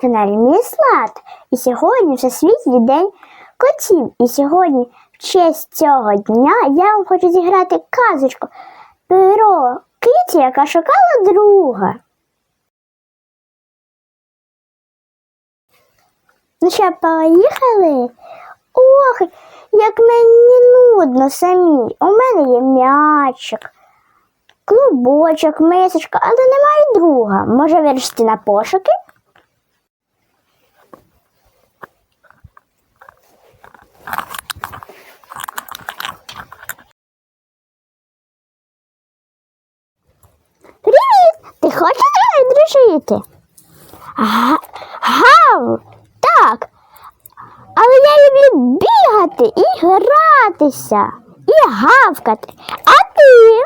каналі Міс Лад. І сьогодні Всесвітній день котів. І сьогодні, в честь цього дня, я вам хочу зіграти казочку про киті, яка шукала друга. Ну що, поїхали? Ох, як мені нудно самі. У мене є м'ячик, клубочок, мисочка, але немає друга. Може вирішити на пошуки? Привіт! Ти хочеш зі Га- Гав, так. Але я люблю бігати і гратися, і гавкати. А ти?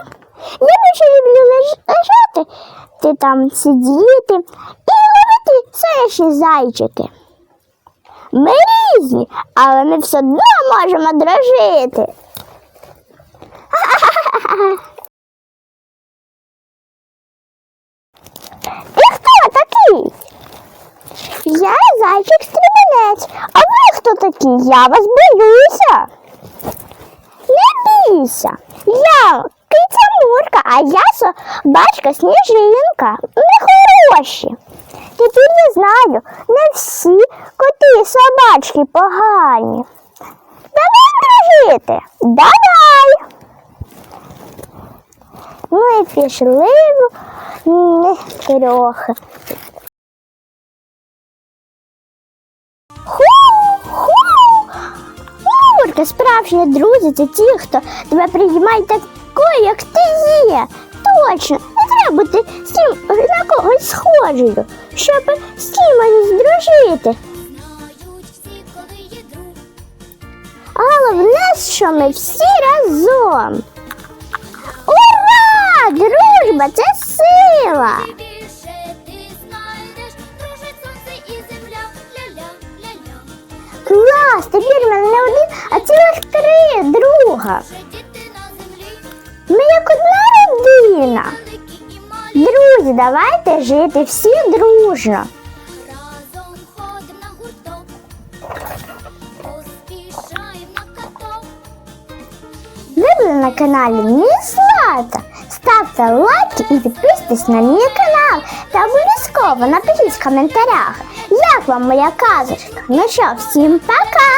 Я більше люблю леж- лежати, ти там сидіти і ловити сонячні зайчики. Ми різні, але ми все одно можемо дружити. Я зайчик стрибанець. А ви хто такі? Я вас боюся. Не бійся. Я киця Мурка, а я собачка сніжинка. Ми хороші. Тепер я знаю, не всі коти і собачки погані. Давай дружити. Давай. І пішли ми трохи. Мурка, справжні друзі це ті, хто тебе приймає такою, як ти є. Точно, не треба бути з ким на когось схожою, щоб з кимось здружити. Головне, що ми всі разом. Ура! Дружба це сила! Клас! Тепер мене не один, а цілих три друга. Ми як одна родина. Друзі, давайте жити всі дружно. Ви були на каналі Міслата. Ставте лайки і підписуйтесь на мій канал. Та обов'язково напишіть в коментарях, як вам моя казочка. Ну що, всім пока!